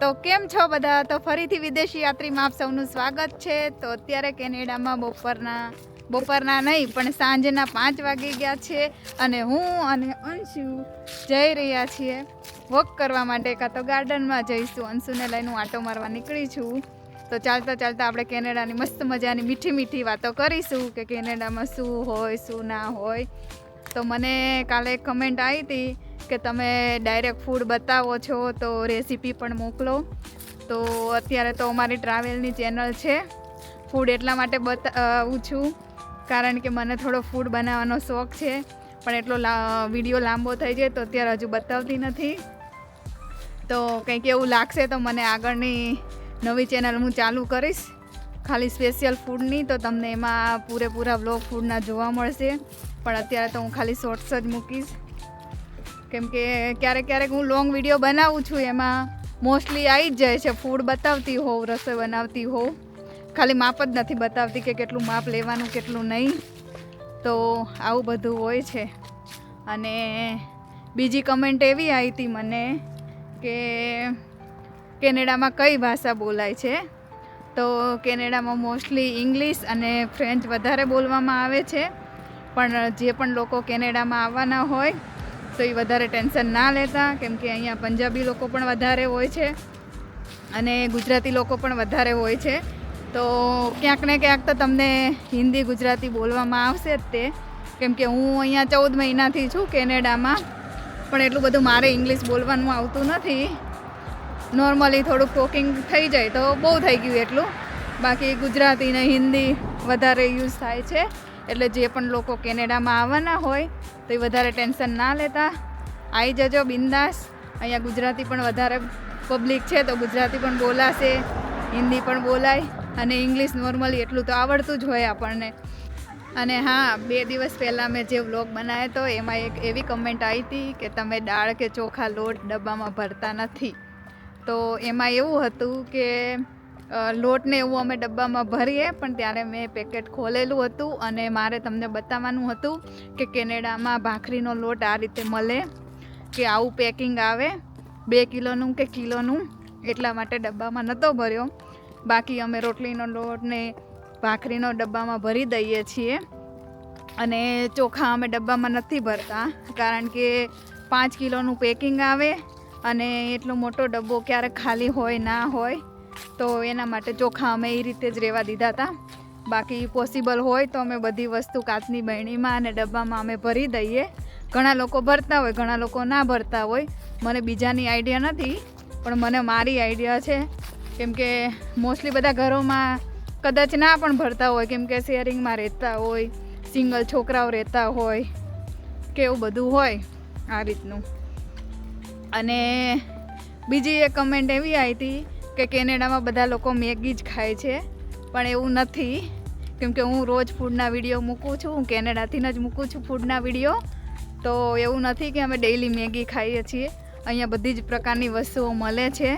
તો કેમ છો બધા? તો ફરીથી વિદેશી યાત્રીમાં આપ સૌનું સ્વાગત છે. તો અત્યારે કેનેડામાં બપોરના બપોરના નહીં, પણ સાંજના પાંચ વાગી ગયા છે અને હું અને અંશુ જઈ રહ્યા છીએ વોક કરવા માટે. કાં તો ગાર્ડનમાં જઈશું. અંશુને લઈને હું આટો મારવા નીકળી છું. તો ચાલતા ચાલતા આપણે કેનેડાની મસ્ત મજાની મીઠી મીઠી વાતો કરીશું કે કેનેડામાં શું હોય, શું ના હોય. તો મને કાલે એક કમેન્ટ આવી હતી કે તમે ડાયરેક્ટ ફૂડ બતાવો છો તો રેસીપી પણ મોકલો. તો અત્યારે તો અમારી ટ્રાવેલની ચેનલ છે. ફૂડ એટલા માટે બતાવું છું. કારણ કે મને થોડો ફૂડ બનાવવાનો શોખ છે. પણ એટલો વીડિયો લાંબો થઈ જાય તો અત્યારે હજુ બતાવતી નથી. તો કંઈક એવું લાગશે તો મને આગળની નવી ચેનલ હું ચાલુ કરીશ. ખાલી સ્પેશિયલ ફૂડની તો તમને એમાં પૂરેપૂરા વ્લોગ ફૂડના જોવા મળશે. પણ અત્યારે તો હું ખાલી શોર્ટ્સ જ મૂકીશ. કેમ કે ક્યારેક ક્યારેક હું લોંગ વીડિયો બનાવું છું, એમાં મોસ્ટલી આવી જ જાય છે ફૂડ બતાવતી હોઉં, રસોઈ બનાવતી હોઉં. ખાલી માપ જ નથી બતાવતી કે કેટલું માપ લેવાનું, કેટલું નહીં. તો આવું બધું હોય છે. અને બીજી કમેન્ટ એવી આવી હતી મને કે કેનેડામાં કઈ ભાષા બોલાય છે? તો કેનેડામાં મોસ્ટલી ઇંગ્લિશ અને ફ્રેન્ચ વધારે બોલવામાં આવે છે. પણ જે પણ લોકો કેનેડામાં આવવાના હોય તો એ વધારે ટેન્શન ના લેતા, કેમ કે અહીંયા પંજાબી લોકો પણ વધારે હોય છે અને ગુજરાતી લોકો પણ વધારે હોય છે. તો ક્યાંક ને ક્યાંક તો તમને હિન્દી, ગુજરાતી બોલવામાં આવશે જ તે. કેમ કે હું અહીંયા ચૌદ મહિનાથી છું કેનેડામાં, પણ એટલું બધું મારે ઇંગ્લિશ બોલવાનું આવતું નથી. નોર્મલી થોડુંક ટોકિંગ થઈ જાય તો બહુ થઈ ગયું એટલું. બાકી ગુજરાતી ને હિન્દી વધારે યુઝ થાય છે. એટલે જે પણ લોકો કેનેડામાં આવવાના હોય, તો એ વધારે ટેન્શન ના લેતા. આવી જજો બિંદાસ. અહીંયા ગુજરાતી પણ વધારે પબ્લિક છે, તો ગુજરાતી પણ બોલાશે, હિન્દી પણ બોલાય, અને ઇંગ્લિશ નોર્મલી એટલું તો આવડતું જ હોય આપણને. અને હા, બે દિવસ પહેલાં મેં જે વ્લોગ બનાવ્યો હતો એમાં એક એવી કમેન્ટ આવી હતી કે તમે દાળ કે ચોખા લોટ ડબ્બામાં ભરતા નથી. તો એમાં એવું હતું કે લોટને એવું અમે ડબ્બામાં ભરીએ, પણ ત્યારે મેં પેકેટ ખોલેલું હતું અને મારે તમને બતાવવાનું હતું કે કેનેડામાં ભાખરીનો લોટ આ રીતે મળે, કે આવું પેકિંગ આવે, બે કિલોનું કે કિલોનું, એટલા માટે ડબ્બામાં નહોતો ભર્યો. બાકી અમે રોટલીનો લોટને ભાખરીનો ડબ્બામાં ભરી દઈએ છીએ અને ચોખા અમે ડબ્બામાં નથી ભરતા, કારણ કે પાંચ કિલોનું પેકિંગ આવે અને એટલો મોટો ડબ્બો ક્યારેક ખાલી હોય, ના હોય. તો એના માટે ચોખા અમે એ રીતે જ રહેવા દીધા હતા. બાકી પોસિબલ હોય તો અમે બધી વસ્તુ કાચની બહેણીમાં અને ડબ્બામાં અમે ભરી દઈએ. ઘણા લોકો ભરતા હોય, ઘણા લોકો ના ભરતા હોય. મને બીજાની આઈડિયા નથી, પણ મને મારી આઈડિયા છે. કેમ કે મોસ્ટલી બધા ઘરોમાં કદાચ ના પણ ભરતા હોય, કેમ કે શેરિંગમાં રહેતા હોય સિંગલ છોકરાઓ રહેતા હોય, કે એવું બધું હોય આ રીતનું. અને બીજી એક કમેન્ટ એવી આવી હતી કે કેનેડામાં બધા લોકો મેગી જ ખાય છે, પણ એવું નથી. કેમકે હું રોજ ફૂડના વીડિયો મૂકું છું, હું કેનેડાથી જ મૂકું છું ફૂડના વીડિયો તો એવું નથી કે અમે ડેઈલી મેગી ખાઈએ છીએ. અહીંયા બધી જ પ્રકારની વસ્તુઓ મળે છે.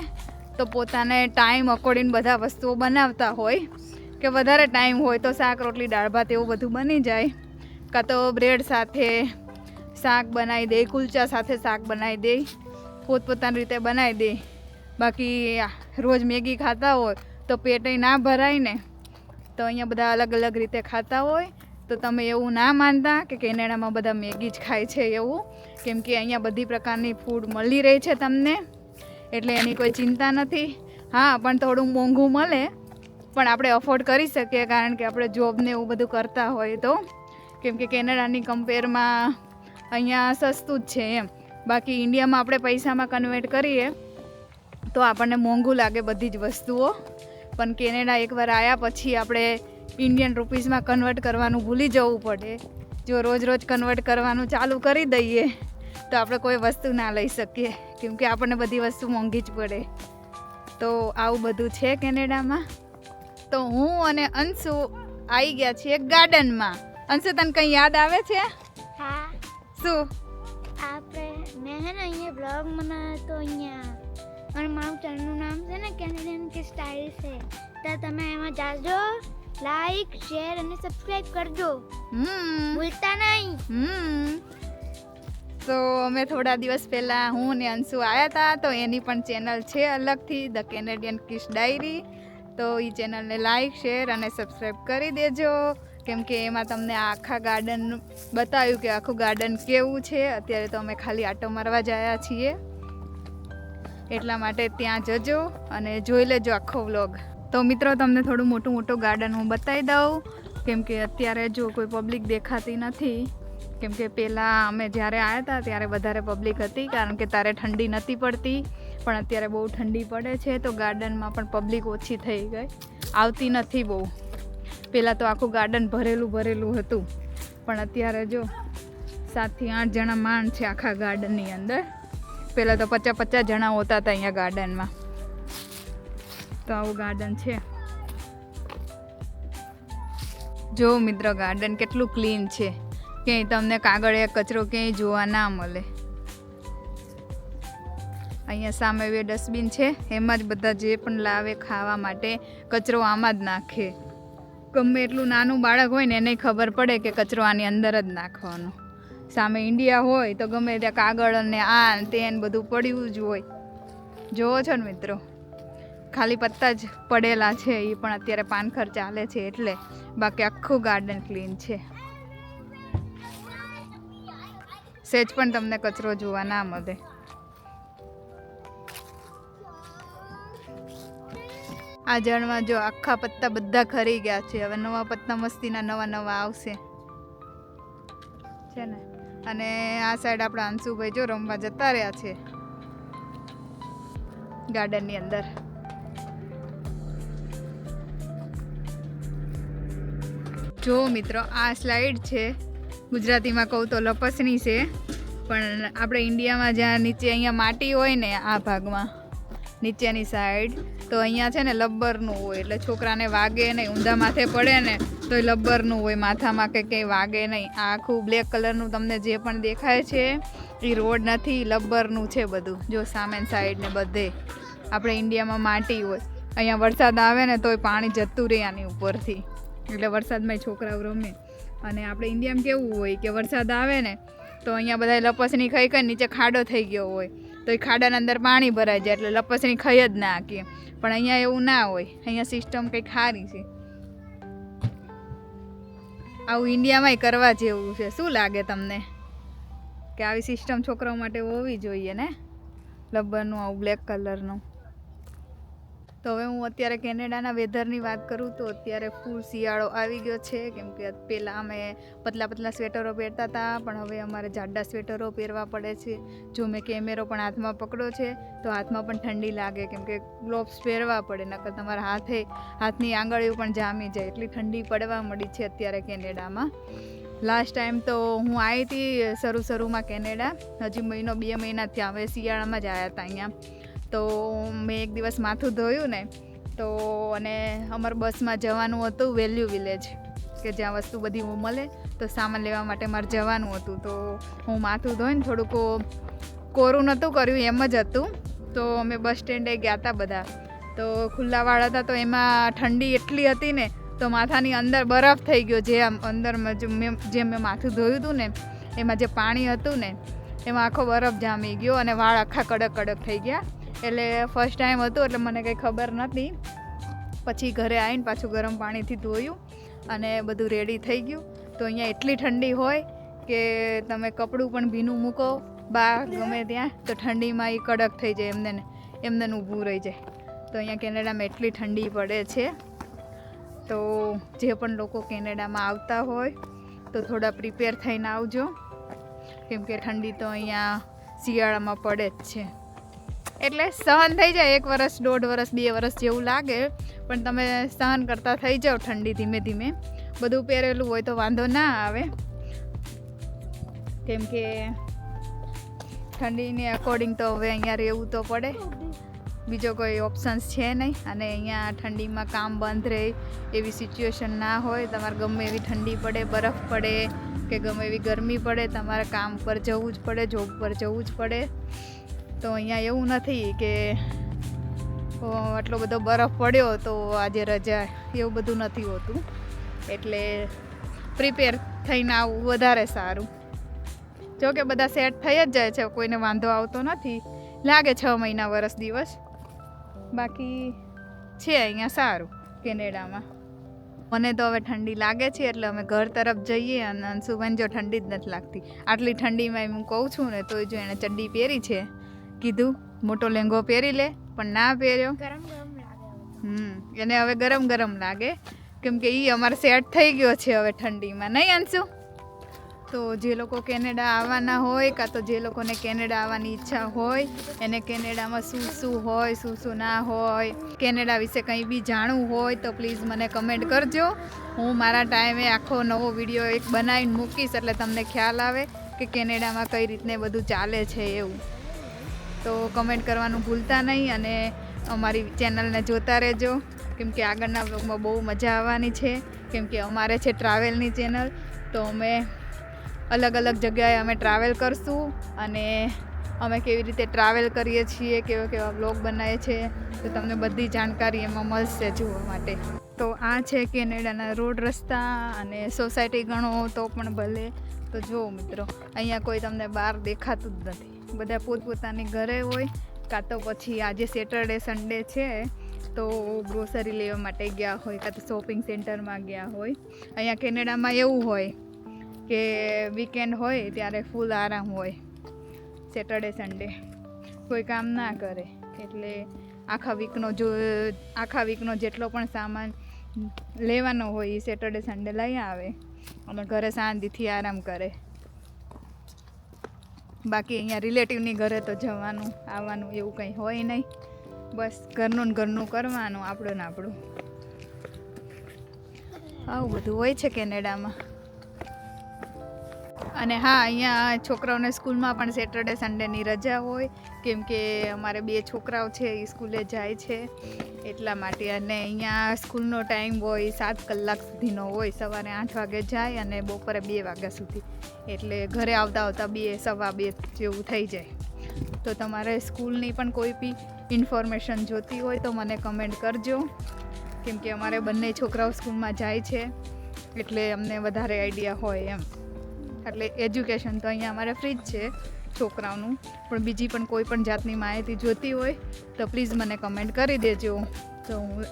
તો પોતાને ટાઈમ અકોર્ડિંગ બધા વસ્તુઓ બનાવતા હોય, કે વધારે ટાઈમ હોય તો શાક, રોટલી, દાળ, ભાત એવું બધું બની જાય. કાં તો બ્રેડ સાથે શાક બનાવી દે, કુલચા સાથે શાક બનાવી દે, પોતપોતાની રીતે બનાવી દે. બાકી રોજ મેગી ખાતા હોય તો પેટે ના ભરાય ને, તો અહીંયા બધા અલગ અલગ રીતે ખાતા હોય. તો તમે એવું ના માનતા કે કેનેડામાં બધા મેગી જ ખાય છે એવું. કેમ કે અહીંયા બધી પ્રકારની ફૂડ મળી રહી છે તમને, એટલે એની કોઈ ચિંતા નથી. હા, પણ થોડું મોંઘું મળે, પણ આપણે અફોર્ડ કરી શકીએ, કારણ કે આપણે જોબને એવું બધું કરતા હોય તો. કેમ કે કેનેડાની કમ્પેરમાં અહીંયા સસ્તું જ છે એમ. બાકી ઇન્ડિયામાં આપણે પૈસામાં કન્વર્ટ કરીએ તો આપણને મોંઘું લાગે બધી જ વસ્તુઓ. પણ કેનેડા એકવાર આવ્યા પછી આપણે ઇન્ડિયન રૂપીસમાં કન્વર્ટ કરવાનું ભૂલી જવું પડે. જો રોજ રોજ કન્વર્ટ કરવાનું ચાલુ કરી દઈએ તો આપણે કોઈ વસ્તુ ના લઈ શકીએ કેમકે આપણને બધી વસ્તુ મોંઘી જ પડે. તો આવું બધું છે કેનેડામાં. તો હું અને અંશુ આવી ગયા છીએ ગાર્ડનમાં. અંશુ તને કંઈ યાદ આવે છે? હા. શું? આપણે મેં હે ને અહીંયા બ્લોગ બનાવ્યો તો અહીંયા. અને મારું ચેનલનું નામ છે ને કેનેડિયન કે સ્ટાઇલ છે. તો તમે એમાં જાજો લાઈક શેર અને સબસ્ક્રાઇબ કરજો. હમ. ભૂલતા નહીં. હમ. તો અમે થોડા દિવસ પહેલાં હું ને અંશુ આવ્યા હતા તો એની પણ ચેનલ છે અલગથી ધ કેનેડિયન કિસ ડાયરી તો એ ચેનલને લાઈક શેર અને સબસ્ક્રાઈબ કરી દેજો. કેમ કે એમાં તમને આખા ગાર્ડન બતાવ્યું કે આખું ગાર્ડન કેવું છે. અત્યારે તો અમે ખાલી આટો મારવા જ આવ્યા છીએ. એટલા માટે ત્યાં જજો અને જોઈ લેજો આખો વ્લોગ. તો મિત્રો, તમને થોડું મોટું મોટું ગાર્ડન હું બતાવી દઉં. કેમ કે અત્યારે જો કોઈ પબ્લિક દેખાતી નથી, કેમ કે પહેલાં અમે જ્યારે આવ્યા હતા ત્યારે વધારે પબ્લિક હતી, કારણ કે ત્યારે ઠંડી નથી પડતી, પણ અત્યારે બહુ ઠંડી પડે છે, તો ગાર્ડનમાં પણ પબ્લિક ઓછી થઈ ગઈ. આવતી નથી બહુ. પહેલાં તો આખું ગાર્ડન ભરેલું ભરેલું હતું. પણ અત્યારે જો સાતથી આઠ જણા માણ છે આખા ગાર્ડનની અંદર. પહેલાં તો પચાસ પચાસ જણા હોતા હતા અહીંયા ગાર્ડનમાં. તો આવું ગાર્ડન છે. જો મિત્ર, ગાર્ડન કેટલું ક્લીન છે. ક્યાંય તમને કાગળિયા કચરો ક્યાંય જોવા ના મળે. અહીંયા સામે બે ડસ્ટબિન છે. એમાં જ બધા જે પણ લાવે ખાવા માટે કચરો આમાં જ નાખે. ગમે એટલું નાનું બાળક હોય ને, એને ખબર પડે કે કચરો આની અંદર જ નાખવાનો. સામે ઇન્ડિયા હોય તો ગમે ત્યાં કાગળ અને આ તે બધું પડ્યું જ હોય. જોવો છો ને મિત્રો? ખાલી પત્તા જ પડેલા છે એ પણ અત્યારે પાનખર ચાલે છે એટલે બાકી આખું ગાર્ડન ક્લીન છે. સેજ પણ તમને કચરો જોવા ના મળે. આ જળમાં જો આખા પત્તા બધા ખરી ગયા છે, હવે નવા પત્તા મસ્તીના નવા નવા આવશે. છે ને? અને આ સાઈડ આપણા અંશુભાઈ જો રમવા જતા રહ્યા છે. ગાર્ડનની અંદર. જો મિત્રો, આ સ્લાઇડ છે. ગુજરાતીમાં કહું તો લપસણી છે. પણ આપણે ઇન્ડિયામાં જ્યાં નીચે અહીંયા માટી હોય ને, આ ભાગમાં, નીચેની સાઈડ તો અહીંયા છે ને લબ્બરનું હોય, એટલે છોકરાને વાગે નહીં, ઊંધા માથે પડે ને તો એ લબ્બરનું હોય, માથામાં કે કંઈ વાગે નહીં. આખું બ્લેક કલરનું તમને જે પણ દેખાય છે, એ રોડ નથી, લબ્બરનું છે બધું. જો સામે સાઈડ ને બધે. આપણે ઇન્ડિયામાં માટી હોય. અહીંયા વરસાદ આવે ને તોય પાણી જતું રહે આની ઉપરથી. એટલે વરસાદમાં છોકરાઓ રમે. અને આપણે ઇન્ડિયામાં કેવું હોય કે વરસાદ આવે ને, તો અહીંયા બધા લપસની ખાઈ ખાઈ નીચે ખાડો થઈ ગયો હોય. તો એ ખાડાના અંદર પાણી ભરાઈ જાય એટલે લપસણી ખાઈ જ ના કે પણ અહીંયા એવું ના હોય. અહીંયા સિસ્ટમ કંઈક સારી છે. આવું ઇન્ડિયામાંય કરવા જેવું છે. શું લાગે તમને? કે આવી સિસ્ટમ છોકરાઓ માટે હોવી જોઈએ ને? લબ્બરનું આવું બ્લેક કલરનું તો હવે હું અત્યારે કેનેડાના વેધરની વાત કરું તો અત્યારે ફૂલ શિયાળો આવી ગયો છે. કેમ કે પહેલાં અમે પતલા પતલા સ્વેટરો પહેરતા હતા, પણ હવે અમારે જાડા સ્વેટરો પહેરવા પડે છે. જો મેં કેમેરો પણ હાથમાં પકડ્યો છે, તો હાથમાં પણ ઠંડી લાગે. કેમ કે ગ્લોવ્સ પહેરવા પડે, નકર તમારા હાથે, હાથની આંગળીઓ પણ જામી જાય. એટલી ઠંડી પડવા મળી છે અત્યારે કેનેડામાં. લાસ્ટ ટાઈમ તો હું આવી હતી શરૂ શરૂમાં કેનેડા. હજી મહિનો, બે મહિના થયા હવે શિયાળામાં જ આવ્યા હતા અહીંયા. તો મેં એક દિવસ માથું ધોયું ને, તો અને અમારે બસમાં જવાનું હતું વેલ્યુ વિલેજ, કે જ્યાં વસ્તુ બધી મળે, તો સામાન લેવા માટે મારે જવાનું હતું. તો હું માથું ધોઈને થોડુંક કોરું નહોતું કર્યું, એમ જ હતું. તો અમે બસ સ્ટેન્ડે ગયા હતા બધા. તો ખુલ્લા વાળ હતા તો એમાં ઠંડી એટલી હતી ને, તો માથાની અંદર બરફ થઈ ગયો, જે અંદર મેં, જે મેં માથું ધોયું હતું ને, એમાં જે પાણી હતું ને, એમાં આખો બરફ જામી ગયો અને વાળ આખા કડક કડક થઈ ગયા. એટલે ફર્સ્ટ ટાઈમ હતું, એટલે મને કંઈ ખબર નથી પછી ઘરે આવીને પાછું ગરમ પાણીથી ધોયું અને બધું રેડી થઈ ગયું. તો અહીંયા એટલી ઠંડી હોય કે તમે કપડું પણ ભીનું મૂકો, બા ગમે ત્યાં, તો ઠંડીમાં એ કડક થઈ જાય, એમને એમને ઊભું રહી જાય. તો અહીંયા કેનેડામાં એટલી ઠંડી પડે છે. તો જે પણ લોકો કેનેડામાં આવતા હોય, તો થોડા પ્રિપેર થઈને આવજો. કેમ કે ઠંડી તો અહીંયા શિયાળામાં પડે જ છે. એટલે સહન થઈ જાય. એક વર્ષ દોઢ વર્ષ બે વર્ષ જેવું લાગે, પણ તમે સહન કરતા થઈ જાઓ ઠંડી ધીમે ધીમે. બધું પહેરેલું હોય તો વાંધો ના આવે. કેમ કે ઠંડીને અકોર્ડિંગ તો હવે અહીંયા રહેવું તો પડે. બીજો કોઈ ઓપ્શન્સ છે નહીં. અને અહીંયા ઠંડીમાં કામ બંધ રહે, એવી સિચ્યુએશન ના હોય. તમારે ગમે એવી ઠંડી પડે, બરફ પડે, કે ગમે એવી ગરમી પડે, તમારે કામ પર જવું જ પડે જોબ પર જવું જ પડે. તો અહીંયા એવું નથી કે આટલો બધો બરફ પડ્યો તો આજે રજા, એવું બધું નથી હોતું. એટલે પ્રિપેર થઈને આવવું વધારે સારું. જો કે બધા સેટ થઈ જ જાય છે, કોઈને વાંધો આવતો નથી. લાગે છ મહિના વરસ દિવસ. બાકી છે અહીંયા સારું, કેનેડામાં. મને તો હવે ઠંડી લાગે છે, એટલે અમે ઘર તરફ જઈએ અને સુબન જો ઠંડી જ નથી લાગતી. આટલી ઠંડીમાં હું કહું છું ને, તોય જો એણે ચડ્ડી પહેરી છે કીધું મોટો લેંગો પહેરી લે પણ ના પહેર્યો. હમ એને હવે ગરમ ગરમ લાગે. કેમ કે એ અમારે સેટ થઈ ગયો છે હવે ઠંડીમાં. નહીં અંશુ? તો જે લોકો કેનેડા આવવાના હોય કાં તો જે લોકોને કેનેડા આવવાની ઈચ્છા હોય એને કેનેડામાં શું શું હોય શું શું ના હોય કેનેડા વિશે કંઈ બી જાણવું હોય તો પ્લીઝ મને કમેન્ટ કરજો. હું મારા ટાઈમે આખો નવો વીડિયો એક બનાવીને મૂકીશ એટલે તમને ખ્યાલ આવે કે કેનેડામાં કઈ રીતને બધું ચાલે છે એવું. તો કમેન્ટ કરવાનું ભૂલતા નહીં અને અમારી ચેનલને જોતા રહેજો. કેમ કે આગળના વ્લોગમાં બહુ મજા આવવાની છે. કેમ કે અમારે છે ટ્રાવેલની ચેનલ તો અમે અલગ અલગ જગ્યાએ અમે ટ્રાવેલ કરશું અને અમે કેવી રીતે ટ્રાવેલ કરીએ છીએ, કેવા કેવા બ્લોગ બનાવીએ છીએ તો તમને બધી જાણકારી એમાં મળશે જોવા માટે. તો આ છે કેનેડાના રોડ રસ્તા અને સોસાયટી ગણો તો પણ ભલે. તો જુઓ મિત્રો, અહીંયા કોઈ તમને બહાર દેખાતું જ નથી. બધા પોતપોતાની ઘરે હોય, કાં તો પછી આજે સેટરડે સન્ડે છે, તો ગ્રોસરી લેવા માટે ગયા હોય, કાં તો શોપિંગ સેન્ટરમાં ગયા હોય. અહીંયા કેનેડામાં એવું હોય કે વીકેન્ડ હોય ત્યારે ફૂલ આરામ હોય સેટરડે સન્ડે કોઈ કામ ના કરે, એટલે આખા વીકનો જો, આખા વીકનો જેટલો પણ સામાન લેવાનો હોય એ સેટરડે સન્ડે લઈ આવે. અને ઘરે શાંતિથી આરામ કરે. બાકી અહીંયા રિલેટિવની ઘરે તો જવાનું, આવવાનું એવું કંઈ હોય નહીં. બસ ઘરનું ને ઘરનું કરવાનું, આપણું ને આપણું. આવું બધું હોય છે કેનેડામાં. અને હા, અહીંયા છોકરાઓને સ્કૂલમાં પણ સેટરડે સન્ડેની રજા હોય. કેમ કે અમારે બે છોકરાઓ છે, એ સ્કૂલે જાય છે. એટલા માટે અને અહીંયા સ્કૂલનો ટાઈમ હોય, સાત કલાક સુધીનો હોય, સવારે આઠ વાગે જાય અને બપોરે બે વાગ્યા સુધી. એટલે ઘરે આવતા આવતા બે, સવા બે જેવું થઈ જાય. તો તમારે સ્કૂલની પણ કોઈ બી ઇન્ફોર્મેશન જોતી હોય તો મને કમેન્ટ કરજો. કેમ કે અમારે બંને છોકરાઓ સ્કૂલમાં જાય છે, એટલે અમને વધારે આઈડિયા હોય એમ. એટલે એજ્યુકેશન તો અહીંયા અમારે ફ્રી જ છે. છોકરાઓનું, પણ બીજી પણ કોઈ પણ જાતની માહિતી જોતી હોય, તો પ્લીઝ મને કમેન્ટ કરી દેજો. તો હું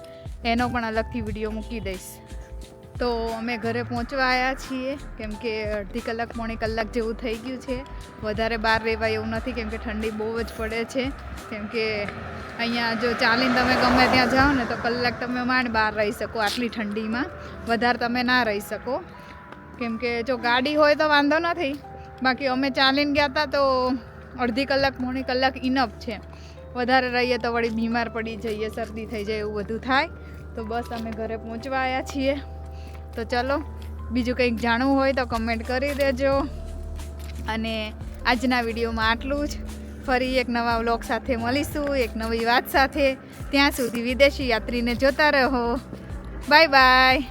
એનો પણ અલગથી વીડિયો મૂકી દઈશ. તો અમે ઘરે પહોંચવા આવ્યા છીએ, કેમ કે અડધી કલાક, પોણી કલાક જેવું થઈ ગયું છે. વધારે બહાર રહેવાય એવું નથી, કેમ કે ઠંડી બહુ જ પડે છે. કેમ કે અહીંયા જો ચાલીને તમે ગમે ત્યાં જાઓ ને, તો કલાક તમે માંડ બહાર રહી શકો આટલી ઠંડીમાં. વધારે તમે ના રહી શકો. કેમ કે જો ગાડી હોય તો વાંધો નથી. બાકી અમે ચાલીને ગયા હતા તો અડધી કલાક, પોણી કલાક ઇનફ છે. વધારે રહીએ તો વળી બીમાર પડી જઈએ, શરદી થઈ જાય એવું બધું થાય. તો બસ અમે ઘરે પહોંચવા આવ્યા છીએ. તો ચલો, બીજું કંઈક જાણવું હોય તો કમેન્ટ કરી દેજો. અને આજના વિડીયોમાં આટલું જ. ફરી એક નવા વ્લોગ સાથે મળીશું, એક નવી વાત સાથે. ત્યાં સુધી વિદેશી યાત્રીને જોતા રહો. Bye bye